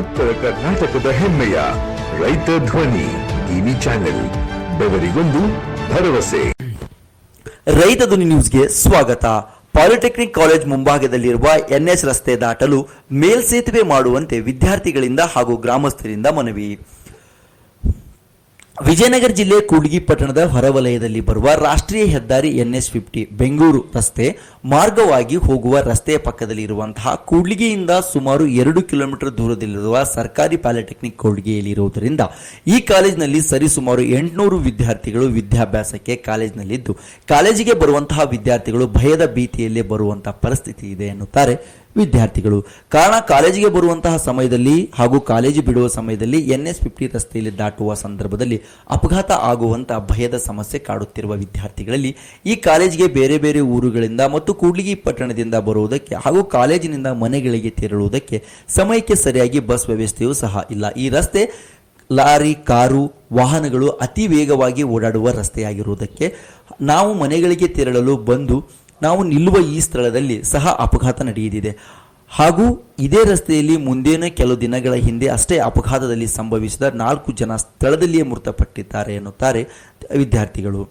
ಉತ್ತರ ಕರ್ನಾಟಕದ ಹೆಮ್ಮೆಯ ರೈತ ಧ್ವನಿ ಟಿವಿ ಚಾನೆಲ್, ಬೆವರಿಗೊಂದು ಭರವಸೆ. ರೈತ ಧ್ವನಿ ನ್ಯೂಸ್ಗೆ ಸ್ವಾಗತ. ಪಾಲಿಟೆಕ್ನಿಕ್ ಕಾಲೇಜ್ ಮುಂಭಾಗದಲ್ಲಿರುವ ಎನ್ಎಸ್ ರಸ್ತೆ ದಾಟಲು ಮೇಲ್ಸೇತುವೆ ಮಾಡುವಂತೆ ವಿದ್ಯಾರ್ಥಿಗಳಿಂದ ಹಾಗೂ ಗ್ರಾಮಸ್ಥರಿಂದ ಮನವಿ. ವಿಜಯನಗರ ಜಿಲ್ಲೆ ಕೂಡ್ಗಿ ಪಟ್ಟಣದ ಹೊರವಲಯದಲ್ಲಿ ಬರುವ ರಾಷ್ಟ್ರೀಯ ಹೆದ್ದಾರಿ ಎನ್ಎಸ್ ಫಿಫ್ಟಿ ಬೆಂಗಳೂರು ರಸ್ತೆ ಮಾರ್ಗವಾಗಿ ಹೋಗುವ ರಸ್ತೆಯ ಪಕ್ಕದಲ್ಲಿ ಇರುವಂತಹ ಕೂಡ್ಲಿಗೆಯಿಂದ ಸುಮಾರು ಎರಡು ಕಿಲೋಮೀಟರ್ ದೂರದಲ್ಲಿರುವ ಸರ್ಕಾರಿ ಪಾಲಿಟೆಕ್ನಿಕ್ ಕೂಡ್ಲಿಗಿಯಲ್ಲಿರುವುದರಿಂದ ಈ ಕಾಲೇಜಿನಲ್ಲಿ ಸರಿಸುಮಾರು ಎಂಟುನೂರು ವಿದ್ಯಾರ್ಥಿಗಳು ವಿದ್ಯಾಭ್ಯಾಸಕ್ಕೆ ಕಾಲೇಜಿನಲ್ಲಿದ್ದು, ಕಾಲೇಜಿಗೆ ಬರುವಂತಹ ವಿದ್ಯಾರ್ಥಿಗಳು ಭಯದ ಭೀತಿಯಲ್ಲೇ ಬರುವಂತಹ ಪರಿಸ್ಥಿತಿ ಇದೆ ಎನ್ನುತ್ತಾರೆ ವಿದ್ಯಾರ್ಥಿಗಳು. ಕಾರಣ ಕಾಲೇಜಿಗೆ ಬರುವಂತಹ ಸಮಯದಲ್ಲಿ ಹಾಗೂ ಕಾಲೇಜು ಬಿಡುವ ಸಮಯದಲ್ಲಿ ಎನ್ ಎಸ್ ಫಿಫ್ಟಿ ರಸ್ತೆಯಲ್ಲಿ ದಾಟುವ ಸಂದರ್ಭದಲ್ಲಿ ಅಪಘಾತ ಆಗುವಂತಹ ಭಯದ ಸಮಸ್ಯೆ ಕಾಡುತ್ತಿರುವ ವಿದ್ಯಾರ್ಥಿಗಳಲ್ಲಿ ಈ ಕಾಲೇಜಿಗೆ ಬೇರೆ ಬೇರೆ ಊರುಗಳಿಂದ ಮತ್ತು ಕೂಡ್ಲಿಗಿ ಪಟ್ಟಣದಿಂದ ಬರುವುದಕ್ಕೆ ಹಾಗೂ ಕಾಲೇಜಿನಿಂದ ಮನೆಗಳಿಗೆ ತೆರಳುವುದಕ್ಕೆ ಸಮಯಕ್ಕೆ ಸರಿಯಾಗಿ ಬಸ್ ವ್ಯವಸ್ಥೆಯೂ ಸಹ ಇಲ್ಲ. ಈ ರಸ್ತೆ, ಲಾರಿ, ಕಾರು, ವಾಹನಗಳು ಅತಿ ವೇಗವಾಗಿ ಓಡಾಡುವ ರಸ್ತೆಯಾಗಿರುವುದಕ್ಕೆ ನಾವು ಮನೆಗಳಿಗೆ ತೆರಳಲು ಬಂದು ನಾವು ನಿಲ್ಲುವ ಈ ಸ್ಥಳದಲ್ಲಿ ಸಹ ಅಪಘಾತ ನಡೆಯದಿದೆ ಹಾಗೂ ಇದೇ ರಸ್ತೆಯಲ್ಲಿ ಮುಂದೇನ ಕೆಲವು ದಿನಗಳ ಹಿಂದೆ ಅಷ್ಟೇ ಅಪಘಾತದಲ್ಲಿ ಸಂಭವಿಸಿದ ನಾಲ್ಕು ಜನ ಸ್ಥಳದಲ್ಲಿಯೇ ಮೃತಪಟ್ಟಿದ್ದಾರೆ ಎನ್ನುತ್ತಾರೆ ವಿದ್ಯಾರ್ಥಿಗಳು.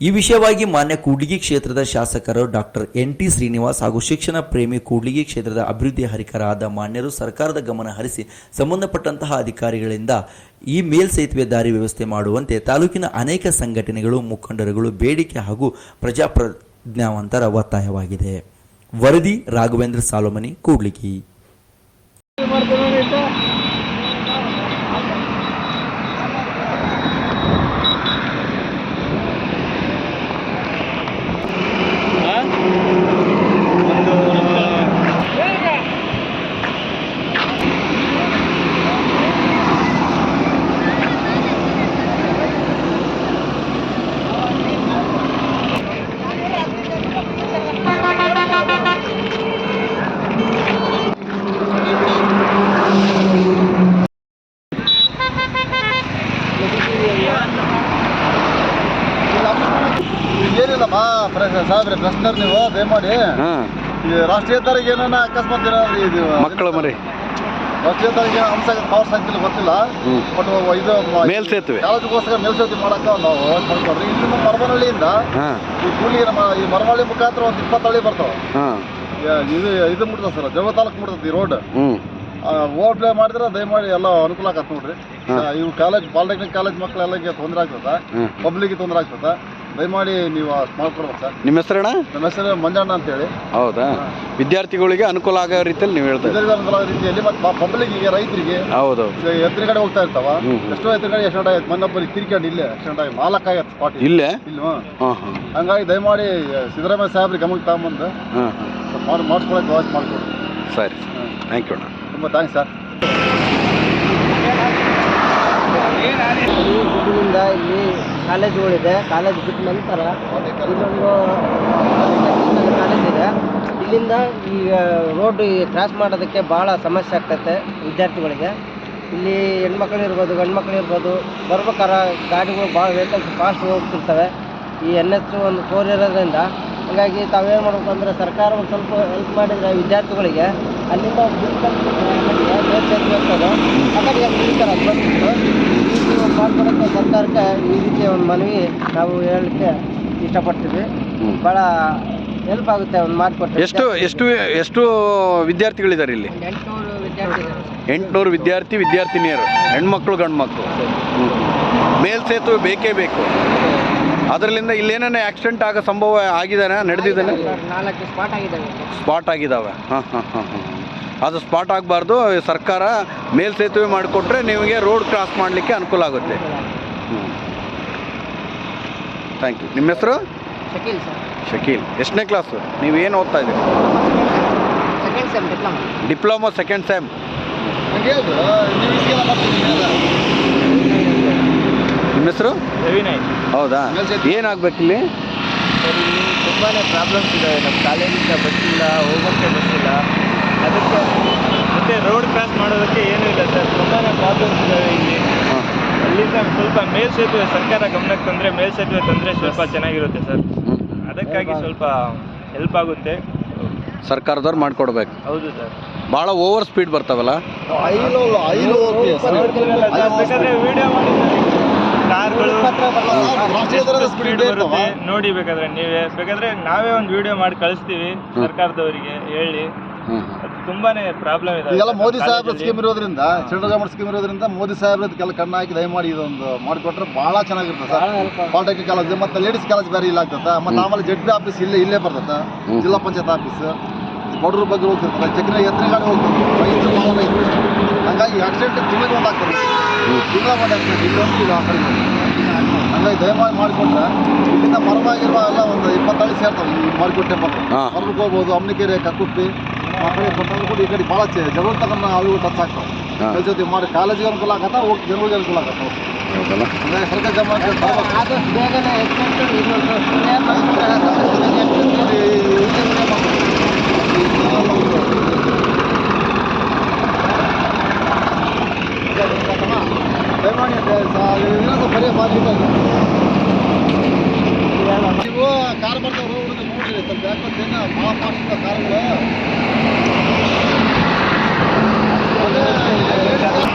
ಈ ವಿಷಯವಾಗಿ ಮಾನ್ಯ ಕೂಡ್ಲಿಗಿ ಕ್ಷೇತ್ರದ ಶಾಸಕರು ಡಾಕ್ಟರ್ ಎನ್ ಟಿ ಶ್ರೀನಿವಾಸ್ ಹಾಗೂ ಶಿಕ್ಷಣ ಪ್ರೇಮಿ ಕೂಡ್ಲಿಗಿ ಕ್ಷೇತ್ರದ ಅಭಿವೃದ್ಧಿ ಹರಿಕರಾದ ಮಾನ್ಯರು ಸರ್ಕಾರದ ಗಮನ ಹರಿಸಿ ಸಂಬಂಧಪಟ್ಟಂತಹ ಅಧಿಕಾರಿಗಳಿಂದ ಈ ಮೇಲ್ಸೇತುವೆ ದಾರಿ ವ್ಯವಸ್ಥೆ ಮಾಡುವಂತೆ ತಾಲೂಕಿನ ಅನೇಕ ಸಂಘಟನೆಗಳು, ಮುಖಂಡರುಗಳು, ಬೇಡಿಕೆ ಹಾಗೂ ಪ್ರಜಾಪ್ರಜ್ಞಾವಂತರ ಒತ್ತಾಯವಾಗಿದೆ. ವರದಿ ರಾಘವೇಂದ್ರ ಸಾಲೋಮನಿ ಕೂಡ್ಲಿಗಿ. ಸಾಹೇಬ್ರೆ ಪ್ರಶ್ನರ್ ನೀವು ದಯಮಾಡಿ ಈ ರಾಷ್ಟ್ರೀಯ ಹೆದ್ದಾರಿಗೆ ಏನಾನ ಅಕಸ್ಮಾತ್ ಏನಾದ್ರು ಇದು ಮಕ್ಕಳ ಮರಿ. ರಾಷ್ಟ್ರೀಯ ತರಿಗೆ ಅಂಶ ಪವರ್ ಸಂಖ್ಯೆ ಗೊತ್ತಿಲ್ಲ. ಹ್ಮ್. ಬಟ್ ಇದು ಮ- ಮೇಲ್ಸೇತುವೆ. ಕಾಲೇಜಿಗೋಸ್ಕರ ಮೇಲ್ಸೇತುವೆ ಮಾಡಕ್ಕೆ ನಾವು ವ್ಯವಸ್ಥೆ ಮಾಡ್ಕೊಡ್ರಿ ಇಲ್ಲಿಂದ ಹಾಂ. ಈ ಕೂಲಿಗೆ ನಮ್ಮ ಈ ಮರವಳ್ಳಿ ಮುಖಾಂತರ ಒಂದು ಇಪ್ಪತ್ತು ಹಳ್ಳಿ ಬರ್ತಾವೆ. ಹಾಂ. ಇದು ಇದು ಮುಟ್ತದೆ ಸರ್ ಜವ ತಾಲೂಕು ಮುಟ್ತದೆ ಈ ರೋಡ್ ಹ್ಞೂ ಓವರ್ ಪ್ಲೇ ಮಾಡಿದ್ರೆ ದಯಮಾಡಿ ಎಲ್ಲ ಅನುಕೂಲ ಆಗತ್ತೆ ನೋಡ್ರಿ. ಇವು ಕಾಲೇಜ್ ಪಾಲಿಟೆಕ್ನಿಕ್ ಕಾಲೇಜ್ ಮಕ್ಕಳೆಲ್ಲ ತೊಂದರೆ ಆಗ್ತದ ಪಬ್ಲಿಕ್ ಪಬ್ಲಿಕ್ಗೆ ತೊಂದರೆ ಆಗ್ತದ ದಯಮಾಡಿ ನೀವು ಮಾಡ್ಕೊಡ್ಬೇಕು ಸರ್. ನಿಮ್ಮ ಹೆಸರಣ್ಣ ನಮ್ಮ ಹೆಸರು ಮಂಜಣ್ಣ ಅಂತೇಳಿ. ಹೌದಾ? ವಿದ್ಯಾರ್ಥಿಗಳಿಗೆ ಅನುಕೂಲ ಆಗೋ ರೀತಿಯಲ್ಲಿ ನೀವು ಹೇಳ್ತಾ. ಇದರಿಂದ ಅನುಕೂಲ ಆಗೋ ರೀತಿಯಲ್ಲಿ ಮತ್ತು ಪಬ್ಲಿಕ್ಕಿಗೆ ರೈತರಿಗೆ ಹೌದು ಎತ್ತಿನ ಕಡೆ ಹೋಗ್ತಾ ಇರ್ತಾವ. ಎಷ್ಟೋ ಎತ್ತಿನ ಕಡೆ ಎಷ್ಟೋ ಆಯ್ತು. ಮೊನ್ನೊಬ್ಬರಿಗೆ ತಿರ್ಕೊಂಡು ಇಲ್ಲೇ ಆಕ್ಸಿಡೆಂಟ್ ಆಗಿ ಮಾಲಕ್ ಆಗತ್ತೆ ಸ್ಪಾಟ್ ಇಲ್ಲೇ? ಇಲ್ಲ ಹಂಗಾಗಿ ದಯಮಾಡಿ ಸಿದ್ದರಾಮಯ್ಯ ಸಾಹೇಬ್ರಿಗೆ ಗಮನಕ್ಕೆ ತಗೊಂಬಂದು ಹಾಂ ವಾಚ್ ಸ್ವಲ್ಪ ಮಾಡಿ ಮಾಡಿಸ್ಕೊಳಕ್ಕೆ ವ್ಯವಸ್ಥೆ ಮಾಡಿಕೊಡಿ. ಸರಿ. ಥ್ಯಾಂಕ್ ಯು ಅಣ್ಣ. ತುಂಬ ಥ್ಯಾಂಕ್ಸ್ ಸರ್ ಇದರಿಂದ ಇಲ್ಲಿ ಕಾಲೇಜುಗಳಿದೆ ಕಾಲೇಜ್ ಬಿಟ್ಟ ನಂತರ ಇಲ್ಲೊಂದು ಕಾಲೇಜ್ ಇದೆ. ಇಲ್ಲಿಂದ ಈ ರೋಡ್ ಕ್ರಾಸ್ ಮಾಡೋದಕ್ಕೆ ಭಾಳ ಸಮಸ್ಯೆ ಆಗ್ತೈತೆ ವಿದ್ಯಾರ್ಥಿಗಳಿಗೆ. ಇಲ್ಲಿ ಹೆಣ್ಮಕ್ಳು ಇರ್ಬೋದು ಗಂಡು ಮಕ್ಳು ಇರ್ಬೋದು ಬರ್ಬೇಕಾರೆ ಗಾಡಿಗಳು ಭಾಳ ವೆಹಿಕಲ್ಸ್ ಫಾಸ್ಟ್ ಹೋಗ್ತಿರ್ತವೆ. ಈ ಎನ್ ಎಚ್ ಒಂದು ಫೋರ್ ಇರೋದ್ರಿಂದ ಹಾಗಾಗಿ ತಾವೇನು ಮಾಡ್ಬೇಕು ಅಂದರೆ ಸರ್ಕಾರ ಒಂದು ಸ್ವಲ್ಪ ಹೆಲ್ಪ್ ಮಾಡಿದರೆ ವಿದ್ಯಾರ್ಥಿಗಳಿಗೆ ಅಲ್ಲಿಂದ ನಿಲ್ತಾರೆ ಅದು ಈ ರೀತಿ ಒಂದು ಮಾಡ್ಕೊಡೋಕ್ಕೆ ಸರ್ಕಾರಕ್ಕೆ ಈ ರೀತಿಯ ಒಂದು ಮನವಿ ನಾವು ಹೇಳಲಿಕ್ಕೆ ಇಷ್ಟಪಡ್ತೀವಿ. ಭಾಳ ಹೆಲ್ಪ್ ಆಗುತ್ತೆ ಒಂದು ಮಾತು ಕೊಟ್ಟರೆ ಎಷ್ಟು ಎಷ್ಟು ಎಷ್ಟು ವಿದ್ಯಾರ್ಥಿಗಳಿದ್ದಾರೆ ಇಲ್ಲಿ? ಎಂಟುನೂರು ವಿದ್ಯಾರ್ಥಿಗಳು. ಎಂಟುನೂರು ವಿದ್ಯಾರ್ಥಿ ವಿದ್ಯಾರ್ಥಿನಿಯರು ಹೆಣ್ಮಕ್ಳು ಗಂಡು ಮಕ್ಕಳು ಮೇಲ್ಸೇತುವೆ ಬೇಕೇ ಬೇಕು. ಅದರಲ್ಲಿಂದ ಇಲ್ಲೇನೇ ಆಕ್ಸಿಡೆಂಟ್ ಆಗೋ ಸಂಭವ ಆಗಿದ್ದಾನೆ ನಡೆದಿದ್ದಾನೆ ನಾಲ್ಕು ಸ್ಪಾಟ್ ಆಗಿದ್ದಾವೆ ಸ್ಪಾಟ್ ಆಗಿದ್ದಾವೆ ಹಾಂ ಹಾಂ ಹಾಂ ಹಾಂ ಅದು ಸ್ಪಾಟ್ ಆಗಬಾರ್ದು. ಸರ್ಕಾರ ಮೇಲ್ಸೇತುವೆ ಮಾಡಿಕೊಟ್ರೆ ನಿಮಗೆ ರೋಡ್ ಕ್ರಾಸ್ ಮಾಡಲಿಕ್ಕೆ ಅನುಕೂಲ ಆಗುತ್ತೆ. ಹ್ಞೂ ಥ್ಯಾಂಕ್ ಯು ನಿಮ್ಮ ಹೆಸರು? ಶಕೀಲ್ ಸರ್. ಶಕೀಲ್. ಎಷ್ಟನೇ ಕ್ಲಾಸು ನೀವು ಏನು ಓದ್ತಾ ಇದ್ದೀರಿ? Second sem diploma. Diploma second sem ಹಂಗೆ ಹೇಳಿದ್ರು ನೀವು ಈಗೆಲ್ಲ ಬರ್ತೀವಿ ನಿಮ್ಮ ಹೌದಾ ಏನಾಗ್ಬೇಕು ಏನಾಗಬೇಕು ಇಲ್ಲಿ ಸರ್ ಇಲ್ಲಿ ತುಂಬಾ ಪ್ರಾಬ್ಲಮ್ಸ್ ಇದೆ ನಮ್ಮ ಕಾಲೇಜಿಂದ ಬಸ್ ಇಲ್ಲ ಹೋಗೋಕ್ಕೆ ಬಸ್ ಇಲ್ಲ ಅದಕ್ಕೆ ಮತ್ತೆ ರೋಡ್ ಕ್ರಾಸ್ ಮಾಡೋದಕ್ಕೆ ಏನೂ ಇಲ್ಲ ಸರ್. ತುಂಬಾ ಪ್ರಾಬ್ಲಮ್ಸ್ ಇದಾವೆ ಇಲ್ಲಿ. ಅಲ್ಲಿಂದ ಸ್ವಲ್ಪ ಮೇಲ್ಸೇತುವೆ ಸರ್ಕಾರ ಗಮನಕ್ಕೆ ತಂದರೆ ಮೇಲ್ಸೇತುವೆ ತಂದರೆ ಸ್ವಲ್ಪ ಚೆನ್ನಾಗಿರುತ್ತೆ ಸರ್. ಅದಕ್ಕಾಗಿ ಸ್ವಲ್ಪ ಹೆಲ್ಪ್ ಆಗುತ್ತೆ. ಸರ್ಕಾರದವ್ರು ಮಾಡ್ಕೊಡ್ಬೇಕು. ಹೌದು ಸರ್. ಭಾಳ ಓವರ್ ಸ್ಪೀಡ್ ಬರ್ತಾವಲ್ಲ? ವಿಡಿಯೋ ಮಾಡಿ ಸ್ಪೀಡ್ ಸ್ಪೀಡ್ ಬರುತ್ತೆ. ನೋಡಿ ಬೇಕಾದ್ರೆ ನೀವೇ ಬೇಕಾದ್ರೆ ನಾವೇ ಒಂದು ವಿಡಿಯೋ ಮಾಡಿ ಕಳಿಸ್ತೀವಿ ಸರ್ಕಾರದವರಿಗೆ ಹೇಳಿ. ಅದು ತುಂಬಾನೇ ಪ್ರಾಬ್ಲಮ್ ಇದೆ ಈಗೆಲ್ಲ ಮೋದಿ ಸಾಹೇಬ್ರ ಸ್ಕೀಮ್ ಇರೋದ್ರಿಂದ ಸೆಂಟ್ರಲ್ ಗವರ್ಮೆಂಟ್ ಸ್ಕೀಮ್ ಇರೋದ್ರಿಂದ ಮೋದಿ ಸಾಹೇಬ್ರ ಕೆಲ ಕಣ್ಣು ಹಾಕಿ ದಯಮಾಡಿ ಇದೊಂದು ಮಾಡಿಕೊಟ್ರೆ ಭಾಳ ಚೆನ್ನಾಗಿರ್ತದೆ ಸರ್. ಪಾಲಿಟೆಕ್ನಿಕ್ ಕಾಲೇಜ್ ಮತ್ತೆ ಲೇಡೀಸ್ ಕಾಲೇಜ್ ಬೇರೆ ಇಲ್ಲ ಆಗ್ತದೆ. ಮತ್ತೆ ಆಮೇಲೆ ಜೆಡ್ ಬಿ ಆಫೀಸ್ ಇಲ್ಲೇ ಇಲ್ಲೇ ಬರ್ತದೆ. ಜಿಲ್ಲಾ ಪಂಚಾಯತ್ ಆಫೀಸ್ ಬಡವ್ರ ಬಗ್ಗೆ ಹೋಗ್ತಿರ್ತಾರೆ. ಚಕ್ರ ಎತ್ತನೆ ಗಾಡಿ ಹೋಗ್ತದೆ. ರೈತರು ಭಾಳ ರೈತರು ಹಂಗಾಗಿ ಆಕ್ಸಿಡೆಂಟ್ ತಿಂಗಳಿಗೆ ಒಂದು ಆಗ್ತದೆ. ತಿಂಗಳ ಒಂದು ಆಕ್ಸಿಡೆಂಟ್ ಇಲ್ಲೊಂದು ಇಲ್ಲ ಆ ಕಡೆ. ಒಂದು. ಹಂಗಾಗಿ ದಯಮಾಡಿ ಮಾಡಿಕೊಟ್ರೆ ಇಲ್ಲಿಂದ ಮರವಾಗಿರುವ ಎಲ್ಲ ಒಂದು ಇಪ್ಪತ್ತೈದು ಸೇರ್ತವೆ ಈ ಮಾಡಿಕೊಟ್ಟೆ ಪತ್ರ ಹಾ. ಹೊರಗೆ ಹೋಗ್ಬೋದು ಅಮ್ನಿಕೆರೆ ಕಕ್ಕುಪ್ಪಿ ಆ ಕಡೆ ಕೂಡ ಈ ಕಡೆ ಭಾಳ ಜಗಳ ತಗೊಂಡು ಅವು ಟಚ್ ಆಗ್ತಾವೆ. ಅದ್ರ ಜೊತೆ ಮಾಡಿ ಕಾಲೇಜಿಗೆ ಅನುಕೂಲ ಆಗತ್ತ ಹೋಗಿ ಜನರಿಗೆ ಅನುಕೂಲ ಆಗತ್ತ ಹೌದಲ್ಲ ಹಂಗಾಗಿ ಸರ್ಕಾರ ಜಮಾ ತರ್ಬೇಕು. ಆದಷ್ಟು ಬೇಗನೆ ಎಕ್ಸ್ಟೆಂಡ್ ಇನ್ನೊಂದು ಸುಮ್ಮನೆ ನಂತರ ನೋಡಿ, ಇಲ್ಲೇ ಮನೆ ಮಾಡ್ಬೇಕು. ದಯಮಾಡಿ ಇನ್ನೊಂದು ಬರೀ ಬಾಧ್ಯತೆ ನೀವು ಸ್ವಲ್ಪ ಯಾಕಂದ್ರೆ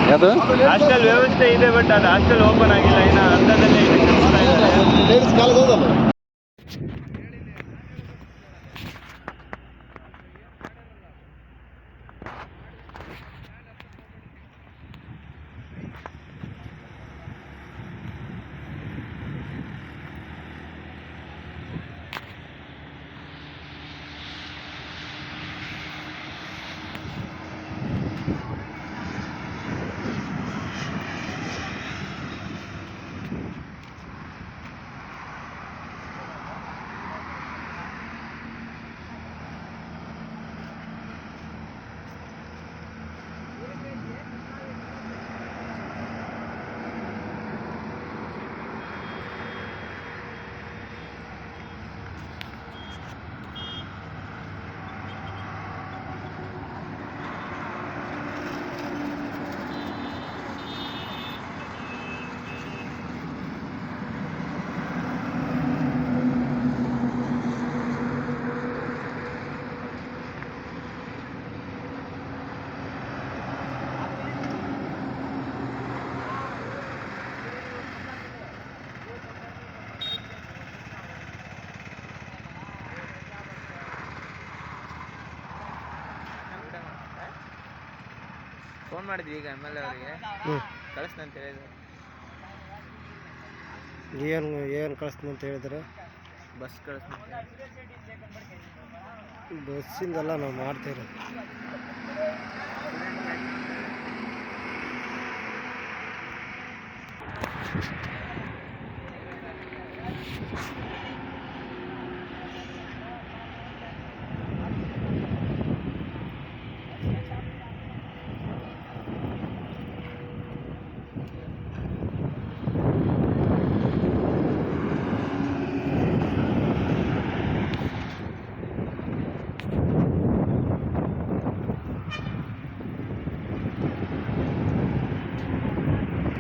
ಯಾವುದು? ಹಾಸ್ಟೆಲ್ ವ್ಯವಸ್ಥೆ ಇದೆ ಬಟ್ ಅದು ಹಾಸ್ಟೆಲ್ ಓಪನ್ ಆಗಿಲ್ಲ. ಇನ್ನು ಅಂತ ಇದೆ. ಲೇಡೀಸ್ ಹೋದಲ್ಲ ಫೋನ್ ಮಾಡಿದ್ವಿ ಈಗ ಎಂ ಎಲ್ ಎ ಅವರಿಗೆ. ಕಳಿಸ್ತೀನಿ ಅಂತ ಹೇಳಿದ್ರು. ಏನು ಏನು ಕಳಿಸ್ತೀನಿ ಅಂತ ಹೇಳಿದ್ರೆ? ಬಸ್ ಕಳಿಸ್ತೀನಿ. ಬಸ್ಸಿಂದೆಲ್ಲ ನಾವು ಮಾಡ್ತೀವಿ